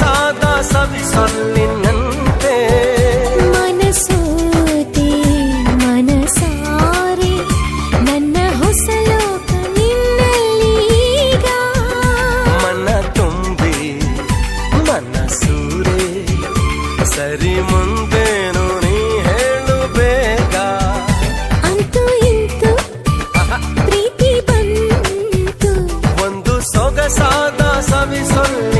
ಸಾದ ಸವಿ ಸೊಲ್ಲಿನಂತೆ ಮನಸೋತಿ ಮನಸಾರಿ ನನ್ನ ಹೊಸ ಲೋಕ ನಿನ್ನಲ್ಲೀಗ ಮನ ತುಂಬಿ ಮನಸೂರೆ ಸರಿ ಮುಂದೇನು ನೀ ಹೇಳು ಬೇಗ. ಅಂತೂ ಇಂತೂ ಪ್ರೀತಿ ಬಂತು. ಒಂದು ಸೊಗಸಾದ ಸವಿ ಸೊಲ್ಲಿ